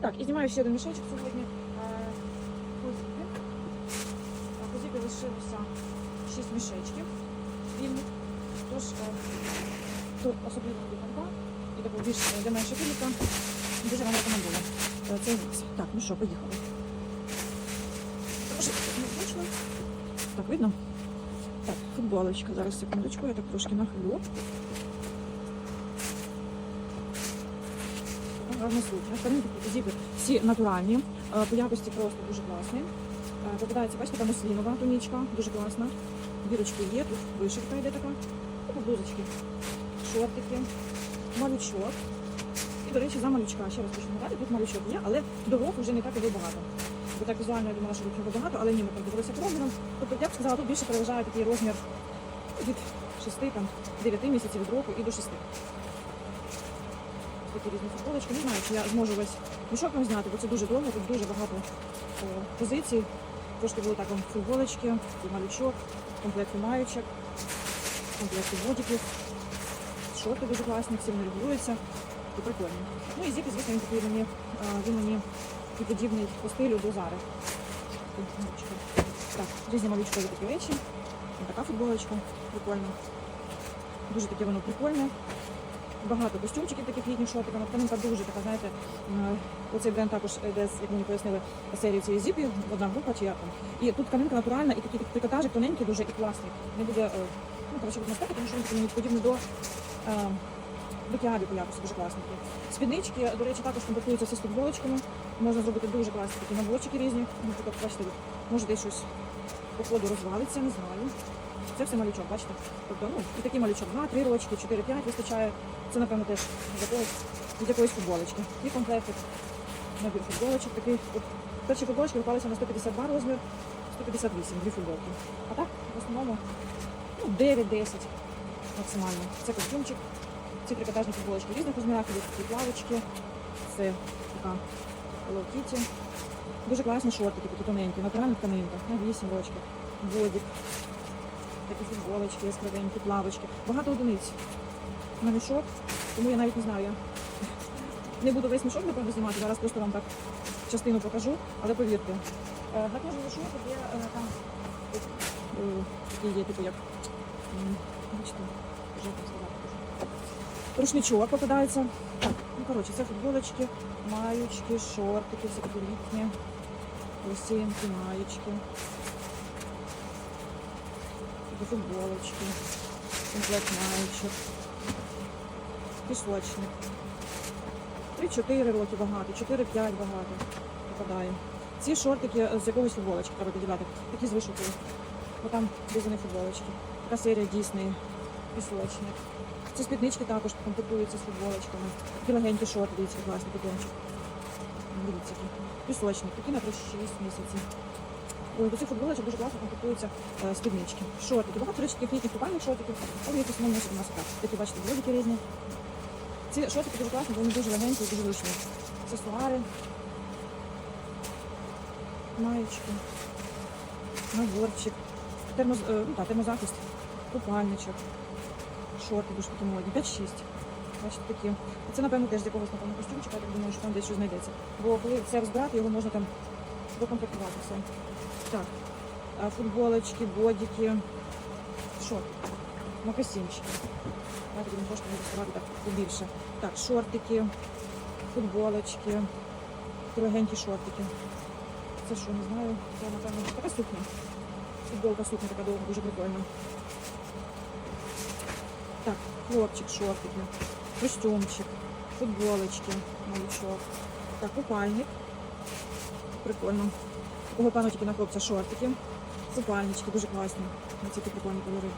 Так, і знімаю ще один мішечок сьогодні. Е, Козіки. Так, Козіки лишилося 6 мішечків вільних. Тож, е, тут особливо конта і таку більш е, для менше кіліка. Дуже вам рекомендую. Е, мікс. Так, ну що, поїхали. Так, видно? Так, футболочка. Зараз секундочку, я так трошки нахилю. Гарна сукня. Старинки козіки всі натуральні. Е, По якості просто дуже класні. Е, Попадається, бачите, там ослінова тунічка, дуже класна. Бірочки є, тут вишивка йде така. Такі блузочки, шортики, малючок. І, до речі, за малючка, ще раз хочу нагадати, тут малючок є, але дорог вже не так і багато. Бо так візуально я думала, що тут його багато, але ні, ми там дивилися по розмірам. Тобто, я б сказала, тут більше переважає такий розмір від 6, там, 9 місяців від року і до 6 такі різні футболочки. Не знаю, чи я зможу весь мішок вам зняти, бо це дуже довго, тут дуже багато о, позицій. Трошки було так футболочки, малючок, комплекти маючок, комплекти бодіків, шорти дуже класні, всі вони регулюються і прикольні. Ну і зіпі, звісно, він такий мені, а, він мені і подібний по стилю до зари. Так, різні малючкові такі речі. Така футболочка, прикольна. Дуже таке воно прикольне багато костюмчиків таких літніх шортиків. Тканинка дуже така, знаєте, оцей бренд також йде, як мені пояснили, серії цієї зіпі, одна група чи як там. І тут тканинка натуральна, і такий трикотажик тоненький дуже і класний. Не буде, е, ну, коротше, буде наскати, тому що він подібний до е, до по дуже класний. Спіднички, до речі, також комплектуються всі з футболочками. Можна зробити дуже класні такі наборчики різні. Наприклад, бачите, може десь щось по ходу розвалиться, не знаю. Це все малючок, бачите? Тобто, ну, і такий малючок 2-3 рочки, 4-5 вистачає. Це, напевно, теж з якоїсь, від якоїсь футболочки. І комплектик набір футболочок. Такий, от, перші футболочки випалися на 152 розмір, 158, дві футболки. А так, в основному, ну, 9-10 максимально. Це костюмчик. Ці трикотажні футболочки різних розмірах, є такі плавочки. Це така Hello Kitty. Дуже класні шортики, такі тоненькі, натуральна тканинка, на 8 рочків. Бодік. Такі футболочки, яскравенькі, плавочки. Багато одиниць на мішок, тому я навіть не знаю. Не буду весь мішок, напевно, знімати. Зараз просто вам так частину покажу, але повірте. е, На кожному мішок є е, там е, є, типу як. Рушничок попадається. Так, ну коротше, це футболочки, маючки, шортики, всі такі літні, лосинки, маєчки. Футболочки, комплект маєчок, пісочник. 3-4 роки багато, 4-5 багато попадає. Ці шортики е, з якогось футболочки треба підібрати, такі з вишивкою. Бо там різані футболочки. Така серія дійсний пісочник. Ці спіднички також комплектуються з футболочками. Такі легенькі шорти, дивіться, класний кутончик. Дивіться, пісочник, такі на 6 місяців. До цих футболочок дуже класно комплектуються е, спіднички. Шортики. Багато речі таких літніх купальних шортиків, але їх носять у нас так. Такі, бачите, блодики різні. Ці шортики дуже класні, бо вони дуже легенькі дуже зручні. Аксесуари, маєчки, наборчик, термоз, е, ну, та, термозахист, купальничок, шорти дуже такі модні, 5-6. Бачите, такі. Це, напевно, теж з якогось напевно, костюмчика, я так думаю, що там десь щось знайдеться. Бо коли все розбирати, його можна там докомплектувати все. Так, футболочки, бодики, шорти, макасинчики. Давайте будемо трошки доставати так побільше. Так, шортики, футболочки, такі легенькі шортики. Це що, не знаю, це, напевно, така сукня. Футболка сукня така довга, дуже прикольна. Так, хлопчик, шортики, костюмчик, футболочки, малючок. Так, купальник. Прикольно. Такого пану тільки на хлопця шортики. Купальнички дуже класні. Ось ці прикольні кольори.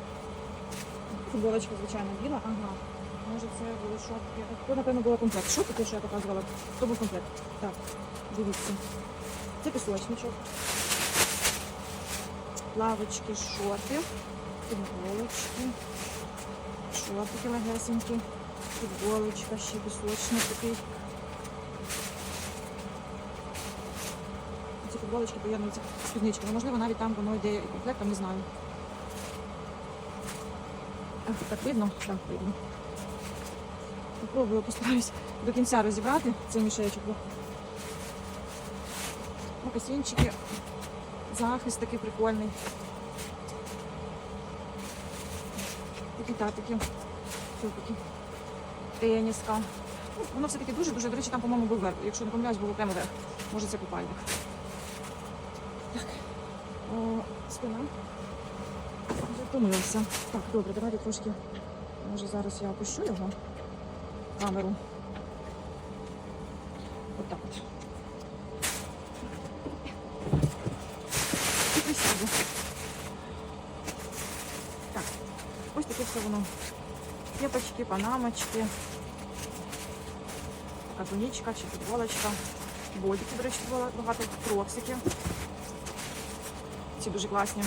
Футболочка, звичайно, біла. Ага. Може це були шортики. То, напевно, була комплект. Шортики, що я показувала. То був комплект. Так, дивіться. Це пісочничок. Плавочки, шорти, футболочки, шортики легесенькі, футболочка, ще пісочник такий. Футболочки поєднуються з спідничками. Можливо, навіть там воно йде комплектом, не знаю. Так видно? Так, видно. Попробую, постараюсь до кінця розібрати цей мішечок. бо Мокасинчики. Захист такий прикольний. Такі татики. Тюпики. Теніска. Ну, воно все-таки дуже-дуже, до речі, там, по-моєму, був верх. Якщо не помиляюсь, було прямо верх. Може, це купальник. О, спина. Вже. Так, добре, давайте трошки. Може зараз я опущу його камеру. От так от. І присяду. Так, ось таке все воно. Кепочки, панамочки. Така тунічка чи футболочка. Бодики, до речі, багато кроксики. Ці дуже класні.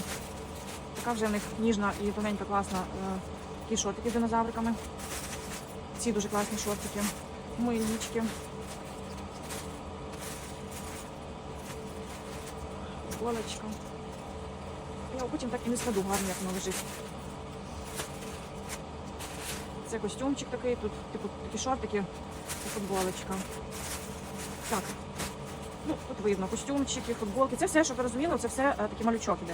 Така вже в них ніжна і тоненька класна е, такі шортики з динозавриками. Ці дуже класні шортики. Мильнички. Футболочка. Я потім так і не складу гарно, як воно лежить. Це костюмчик такий, тут типу такі шортики і футболочка. Так. Ну, тут видно костюмчики, футболки. Це все, щоб ви розуміли, це все е, такий малючок іде.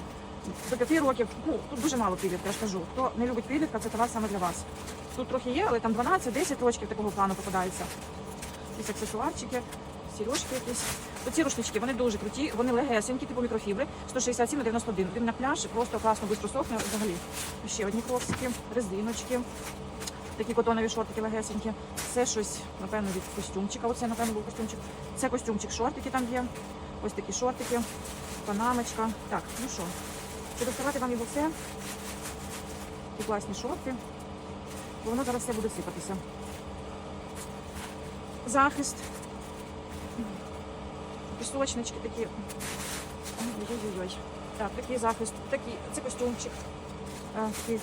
До 5 років, ну тут дуже мало підлітка, я ж кажу. Хто не любить підлітка, це товар саме для вас. Тут трохи є, але там 12-10 років такого плану попадається. Якісь аксесуарчики, сережки якісь. Оці рушнички, вони дуже круті, вони легесенькі, типу мікрофібри, 167 на 91. Він на пляж просто класно швидко сохне взагалі. Ще одні кроксики, резиночки, такі котонові шортики легесенькі. Це щось, напевно, від костюмчика. Оце, напевно, був костюмчик. Це костюмчик, шортики там є. Ось такі шортики, панамочка. Так, ну що, чи доставати вам його все? І класні шорти. Бо воно зараз все буде сипатися. Захист. Пісочнички такі. Ой-ой-ой. Так, такий захист, такий, це костюмчик. Такий.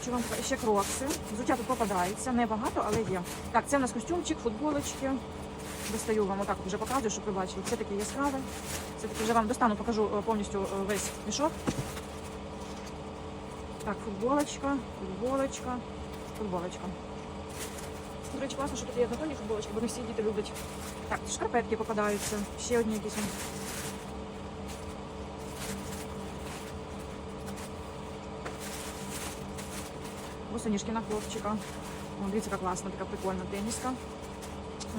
Хочу вам ще крокси. Взуття тут попадається, небагато, але є. Так, це у нас костюмчик, футболочки. Достаю вам отак вже показую, щоб ви бачили. Це таке яскраве. Це таки вже вам достану, покажу е, повністю е, весь мішок. Так, футболочка, футболочка, футболочка. До речі, класно, що тут є однотонні футболочки, бо не всі діти люблять. Так, шкарпетки попадаються. Ще одні якісь. Босоніжки на хлопчика. О, дивіться, яка класна, така прикольна теніска.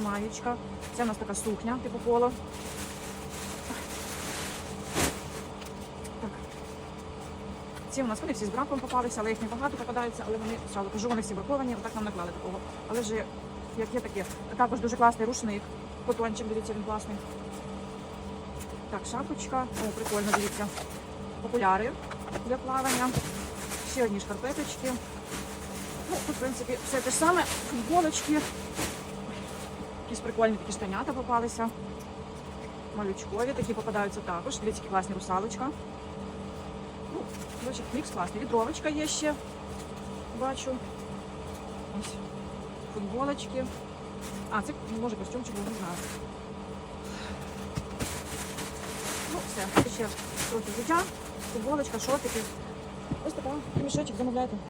Маєчка. Це у нас така сукня, типу поло. Ці у нас вони всі з браком попалися, але їх небагато попадаються, але вони сразу кажу, вони всі браковані, отак нам наклали такого. Але ж як є таке. Також дуже класний рушник. Котончик, дивіться, він класний. Так, шапочка. О, прикольно, дивіться. Окуляри для плавання. Ще одні шкарпеточки. Ну, тут, в принципі, все те ж саме. Футболочки. Якісь прикольні такі штанята попалися. Малючкові такі попадаються також. Дивіться, класні русалочка. Ну, коротше, мікс класний. Вітровочка є ще. Бачу. Ось. Футболочки. А, це може костюмчик, не знаю. Ну, все. Ще трохи взуття, футболочка, шортики. Ось така мішочок замовляйте.